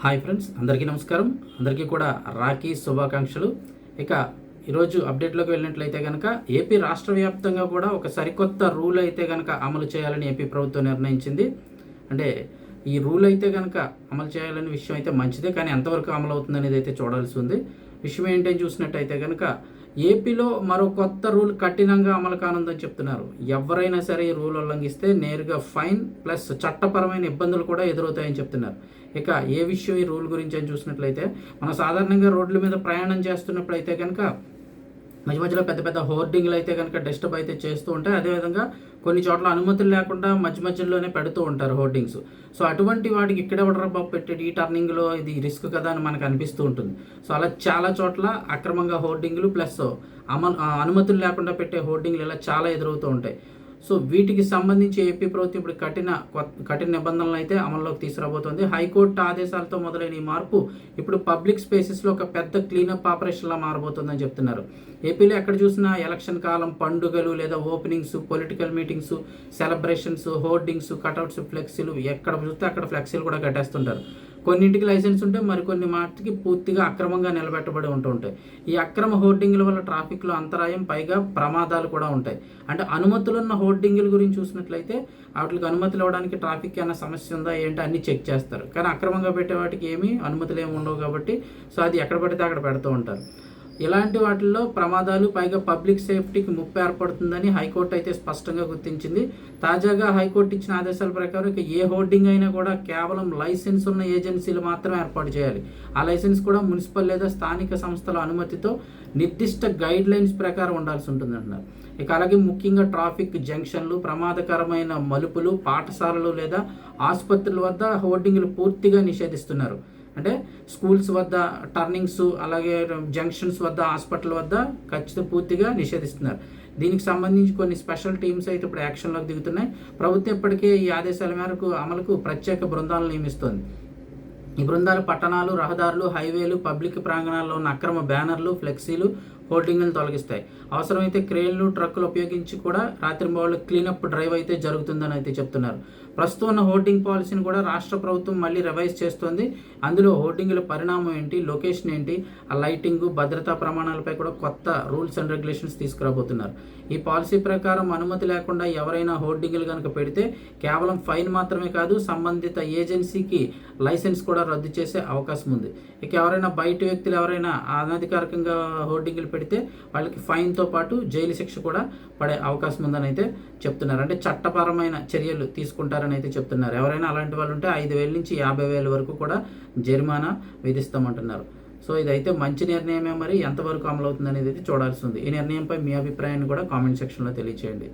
Hi friends అందరికీ నమస్కారం. అందరికీ కూడా రాఖీ శుభాకాంక్షలు. ఇక ఈరోజు అప్డేట్లోకి వెళ్ళినట్లయితే కనుక ఏపీ రాష్ట్ర వ్యాప్తంగా కూడా ఒక సరికొత్త రూల్ అయితే కనుక అమలు చేయాలని ఏపీ ప్రభుత్వం నిర్ణయించింది. అంటే ఈ రూల్ అయితే కనుక అమలు చేయాలనే విషయం అయితే మంచిదే కానీ ఎంతవరకు అమలు అవుతుంది అనేది అయితే చూడాల్సి ఉంది. విషయం ఏంటని చూసినట్టయితే కనుక ఏపీలో మరో కొత్త రూల్ కఠినంగా అమలు కానుందని చెప్తున్నారు. ఎవరైనా సరే ఈ రూల్ ఉల్లంఘిస్తే నేరుగా ఫైన్ ప్లస్ చట్టపరమైన ఇబ్బందులు కూడా ఎదురవుతాయని చెప్తున్నారు. ఇక ఏ విషయం ఈ రూల్ గురించి అని చూసినట్లయితే మనం సాధారణంగా రోడ్ల మీద ప్రయాణం చేస్తున్నప్పుడు అయితే కనుక మధ్య మధ్యలో పెద్ద పెద్ద హోర్డింగ్లు అయితే కనుక డిస్టర్బ్ అయితే చేస్తూ ఉంటాయి. అదేవిధంగా కొన్ని చోట్ల అనుమతులు లేకుండా మధ్య మధ్యలోనే పెడుతూ ఉంటారు హోర్డింగ్స్. సో అటువంటి వాటికి ఇక్కడ ఎవడరా బాబు పెట్టాడు ఈ టర్నింగ్లో ఇది రిస్క్ కదా అని మనకు అనిపిస్తూ ఉంటుంది. సో అలా చాలా చోట్ల అక్రమంగా హోర్డింగ్లు ప్లస్ అమ అనుమతులు లేకుండా పెట్టే హోర్డింగ్లు ఇలా చాలా ఎదురవుతూ ఉంటాయి. సో వీటికి సంబంధించి ఏపీ ప్రభుత్వం ఇప్పుడు కఠిన కొత్త- కఠిన నిబంధనలు అయితే అమల్లోకి తీసుకురాబోతోంది. హైకోర్టు ఆదేశాలతో మొదలైన ఈ మార్పు ఇప్పుడు పబ్లిక్ స్పేసెస్లో ఒక పెద్ద క్లీనప్ ఆపరేషన్లా మారబోతుందని చెప్తున్నారు. ఏపీలో ఎక్కడ చూసినా ఎలక్షన్ కాలం పండుగలు లేదా openings political meetings celebrations hoardings cutouts ఫ్లెక్సీలు ఎక్కడ చూస్తే అక్కడ ఫ్లెక్సీలు కూడా కట్టేస్తుంటారు. కొన్నింటికి లైసెన్స్ ఉంటే మరికొన్ని మాటికి పూర్తిగా అక్రమంగా నిలబెట్టబడి ఉంటూ ఉంటాయి. ఈ అక్రమ హోర్డింగ్ల వల్ల ట్రాఫిక్లో అంతరాయం పైగా ప్రమాదాలు కూడా ఉంటాయి. అంటే అనుమతులు ఉన్న హోర్డింగ్ల గురించి చూసినట్లయితే వాటికి అనుమతులు ఇవ్వడానికి ట్రాఫిక్ ఏమైనా సమస్య ఉందా ఏంటి అన్ని చెక్ చేస్తారు. కానీ అక్రమంగా పెట్టే వాటికి ఏమీ అనుమతులు ఏమి ఉండవు కాబట్టి సో అది ఎక్కడ పడితే అక్కడ పెడుతూ ఉంటారు. ఇలాంటి వాటిల్లో ప్రమాదాలు పైగా పబ్లిక్ సేఫ్టీకి ముప్పు ఏర్పడుతుందని హైకోర్టు అయితే స్పష్టంగా గుర్తించింది. తాజాగా హైకోర్టు ఇచ్చిన ఆదేశాల ప్రకారం ఇక ఏ హోర్డింగ్ అయినా కూడా కేవలం లైసెన్స్ ఉన్న ఏజెన్సీలు మాత్రమే ఏర్పాటు చేయాలి. ఆ లైసెన్స్ కూడా మున్సిపల్ లేదా స్థానిక సంస్థల అనుమతితో నిర్దిష్ట గైడ్ లైన్స్ ప్రకారం ఉండాల్సి ఉంటుంది అంటున్నారు ఇక అలాగే ముఖ్యంగా ట్రాఫిక్ జంక్షన్లు ప్రమాదకరమైన మలుపులు పాఠశాలలు లేదా ఆసుపత్రుల వద్ద హోర్డింగ్లు పూర్తిగా నిషేధిస్తున్నారు. అంటే స్కూల్స్ వద్ద టర్నింగ్స్ అలాగే జంక్షన్స్ వద్ద హాస్పిటల్ వద్ద ఖచ్చితంగా పూర్తిగా నిషేధిస్తున్నారు. దీనికి సంబంధించి కొన్ని స్పెషల్ టీమ్స్ అయితే ఇప్పుడు యాక్షన్లోకి దిగుతున్నాయి. ప్రభుత్వం ఇప్పటికే ఈ ఆదేశాల మేరకు అమలుకు ప్రత్యేక బృందాలను నియమిస్తోంది. ఈ బృందాలు పట్టణాలు రహదారులు హైవేలు పబ్లిక్ ప్రాంగణాల్లో ఉన్న అక్రమ బ్యానర్లు ఫ్లెక్సీలు హోర్డింగ్లను తొలగిస్తాయి. అవసరమైతే క్రేన్లు ట్రక్కులు ఉపయోగించి కూడా రాత్రింబవళ్ళు క్లీనప్ డ్రైవ్ అయితే జరుగుతుందని అయితే చెప్తున్నారు. ప్రస్తుతం ఉన్న హోర్డింగ్ పాలసీని కూడా రాష్ట్ర ప్రభుత్వం మళ్ళీ రివైజ్ చేస్తోంది. అందులో హోర్డింగ్ల పరిణామం ఏంటి లొకేషన్ ఏంటి ఆ లైటింగ్ భద్రతా ప్రమాణాలపై కూడా కొత్త రూల్స్ అండ్ రెగ్యులేషన్స్ తీసుకురాబోతున్నారు. ఈ పాలసీ ప్రకారం అనుమతి లేకుండా ఎవరైనా హోర్డింగ్లు కనుక పెడితే కేవలం ఫైన్ మాత్రమే కాదు సంబంధిత ఏజెన్సీకి లైసెన్స్ కూడా రద్దు చేసే అవకాశం ఉంది. ఇక ఎవరైనా బయట వ్యక్తులు ఎవరైనా అనధికారికంగా హోర్డింగ్లు పెడితే వాళ్ళకి ఫైన్తో పాటు జైలు శిక్ష కూడా పడే అవకాశం ఉందని అయితే చెప్తున్నారు. అంటే చట్టపరమైన చర్యలు తీసుకుంటారని అయితే చెప్తున్నారు. ఎవరైనా అలాంటి వాళ్ళు ఉంటే ఐదు వేల నుంచి యాభై వేల వరకు కూడా జరిమానా విధిస్తామంటున్నారు. సో ఇదైతే మంచి నిర్ణయమే మరి ఎంతవరకు అమలవుతుంది అనేది అయితే చూడాల్సి ఉంది. ఈ నిర్ణయంపై మీ అభిప్రాయాన్ని కూడా కామెంట్ సెక్షన్లో తెలియచేయండి.